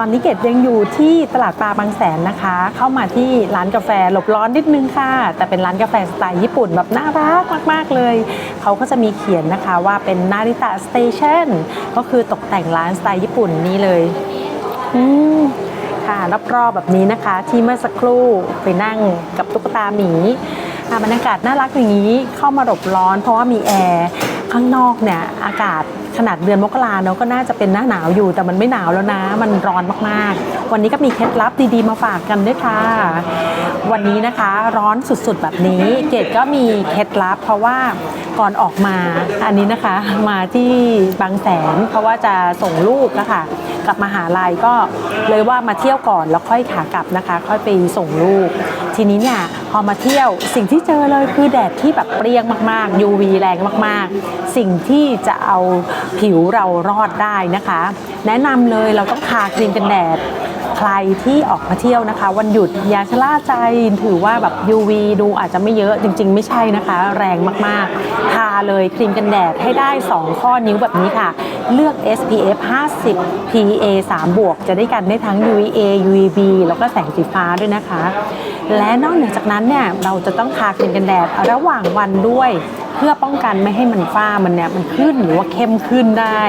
ตอนนี้เกดยังอยู่ที่ตลาดปลาบางแสนนะคะ เข้ามาที่ร้านกาแฟหลบร้อนนิดนึงค่ะ แต่เป็นร้านกาแฟสไตล์ญี่ปุ่นแบบน่ารักมาก ๆ เลย เขาก็จะมีเขียนนะคะว่าเป็นนาริตะสเตชันก็คือตกแต่งร้านสไตล์ญี่ปุ่นนี้เลย อืมค่ะรอบๆแบบนี้นะคะ ที่เมื่อสักครู่ไปนั่งกับตุ๊กตาหมีอะบรรยากาศน่ารักอย่างนี้เข้ามาหลบร้อน เพราะว่ามีแอร์ข้างนอกเนี่ยอากาศ ขนาดเดือนมกราเนาะก็น่าจะเป็นหน้าหนาวอยู่ แต่มันไม่หนาวแล้วนะ มันร้อนมากๆ วันนี้ก็มีเคล็ดลับดีๆมาฝากกันด้วยค่ะ วันนี้นะคะร้อนสุดๆแบบนี้ เกดก็มีเคล็ดลับ เพราะว่าก่อนออกมาอันนี้นะคะมาที่บางแสน เพราะว่าจะส่งลูกนะคะกลับมาหาลัยก็เลยว่ามาเที่ยวก่อนแล้วค่อยขากลับนะคะ ค่อยไปส่งลูก ทีนี้เนี่ยพอมาเที่ยวสิ่งที่เจอเลยคือแดดที่แบบเปรี้ยงมากๆ UV แรงมากๆ สิ่งที่จะเอาผิวเรารอดได้นะคะ แนะนำเลยเราต้องทาครีมกันแดดใครที่ออกมาเที่ยวนะคะ วันหยุดอย่าชะล่าใจถือว่าแบบ UV ดูอาจจะไม่เยอะจริง ๆ ไม่ใช่นะคะ แรงมากๆ ทาเลยครีมกันแดดให้ได้ 2 ข้อนิ้วแบบนี้ค่ะ เลือก SPF 50 PA 3 บวก จะได้กันได้ทั้ง UVA UVB แล้วก็แสงสีฟ้าด้วยนะคะ และนอกเหนือจากนั้นเนี่ย เราจะต้องทาครีมกันแดดระหว่างวันด้วย เพื่อป้องกันไม่ให้มันฝ้ามันเนี่ยมันขึ้นหรือว่าเข้มขึ้นได้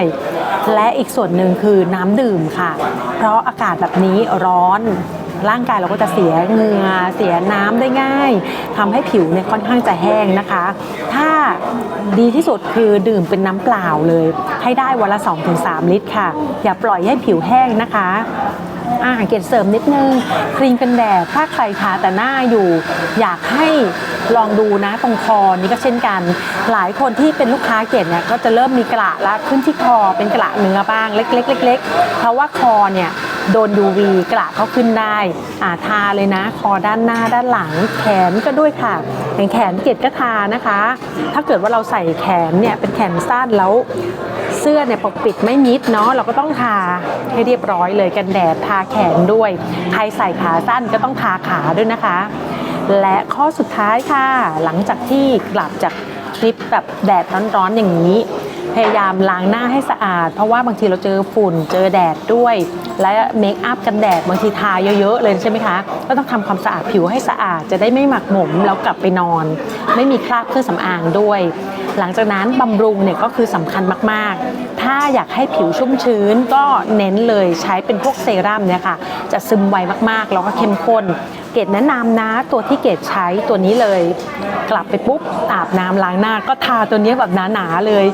และอีกส่วนหนึ่งคือน้ำดื่มค่ะ เพราะอากาศแบบนี้ร้อนร่างกายเราก็จะเสียเหงื่อเสียน้ำได้ง่ายทำให้ผิวเนี่ยค่อนข้างจะแห้งนะคะ ถ้าดีที่สุดคือดื่มเป็นน้ำเปล่าเลย ให้ได้วันละ 2-3 ลิตรค่ะ อย่าปล่อยให้ผิวแห้งนะคะ อ่าเกดเสริมนิดนึงครีมกันแดดถ้าใครทาแต่หน้าอยู่ อยากให้ลองดูนะตรงคอนี่ก็เช่นกัน หลายคนที่เป็นลูกค้าเกดเนี่ยก็จะเริ่มมีกระละขึ้นที่คอเป็นกระเนื้อบ้างเล็กๆเล็กๆเพราะว่าคอเนี่ยโดน UV กระเขาขึ้นได้อ่าทาเลยนะ คอด้านหน้าด้านหลังแขนก็ด้วยค่ะอย่างแขนเกดก็ทานะคะ ถ้าเกิดว่าเราใส่แขนเนี่ยเป็นแขนสั้นแล้ว เสื้อเนี่ยปกปิดไม่มิดเนาะเราก็ต้องทาให้เรียบร้อยเลยกันแดดทาแขนด้วย ใครใส่ขาสั้นก็ต้องทาขาด้วยนะคะ และข้อสุดท้ายค่ะ หลังจากที่กลับจากทริปแบบแดดร้อนๆอย่างนี้ พยายามล้างหน้าให้สะอาด เพราะว่าบางทีเราเจอฝุ่นเจอแดดด้วย และเมคอัพกันแดดบางทีทาเยอะๆเลยใช่ไหมคะ ก็ต้องทำความสะอาดผิวให้สะอาดจะได้ไม่หมักหมมแล้วกลับไปนอน ไม่มีคราบเครื่องสำอางด้วย หลังจากนั้นบำรุงเนี่ยก็คือสำคัญมากๆ ถ้าอยากให้ผิวชุ่มชื้นก็เน้นเลยใช้เป็นพวกเซรั่มเนี่ยค่ะจะซึมไวมากๆแล้วก็เข้มข้น เกดแนะนำนะตัวที่เกดใช้ตัวนี้เลย กลับไปปุ๊บอาบน้ำล้างหน้าก็ทาตัวนี้แบบหนาๆเลย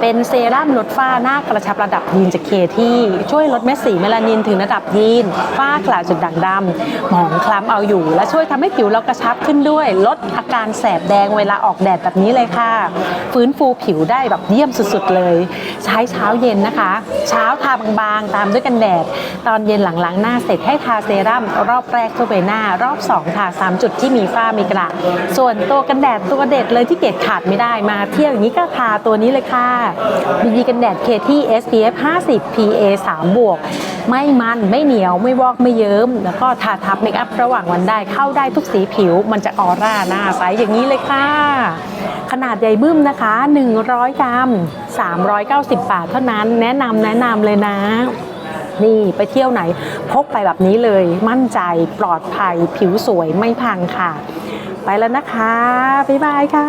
เป็นเซรั่มลดฝ้าหน้ากระชับระดับยีนจากเคที่ช่วยลดเม็ดสีเมลานินถึงระดับยีนฝ้ากระจุดด่างดำหมองคล้ำเอาอยู่ และช่วยทำให้ผิวเรากระชับขึ้นด้วย ลดอาการแสบแดงเวลาออกแดดแบบนี้เลยค่ะ ฟื้นฟูผิวได้แบบเยี่ยมสุดๆเลย ใช้เช้าเย็นนะคะ เช้าทาบางๆ ตามด้วยกันแดด ตอนเย็นหลังล้างหน้าเสร็จให้ทาเซรั่มรอบแรกทั่วใบหน้ารอบ2ทา3จุดที่มีฝ้ามีกระส่วนตัวกันแดดตัวเด็ดเลยที่เกดขาดไม่ได้มาเที่ยวอย่างนี้ก็ทาตัวนี้เลยค่ะ BB กันแดดเคที่ SPF 50 PA 3 บวก ไม่มันไม่เหนียวไม่วอกไม่เยิ้ม แล้วก็ทาทับเมคอัพระหว่างวันได้เข้าได้ทุกสีผิว มันจะออร่าหน้าใสอย่างนี้เลยค่ะ ขนาดใหญ่บึ้มนะคะ 100 กรัม 390 บาทเท่านั้นแนะนำแนะนำเลยนะ นี่ไปเที่ยวไหนพกไปแบบนี้เลยมั่นใจปลอดภัยผิวสวยไม่พังค่ะ ไปแล้วนะคะ บ๊ายบายค่ะ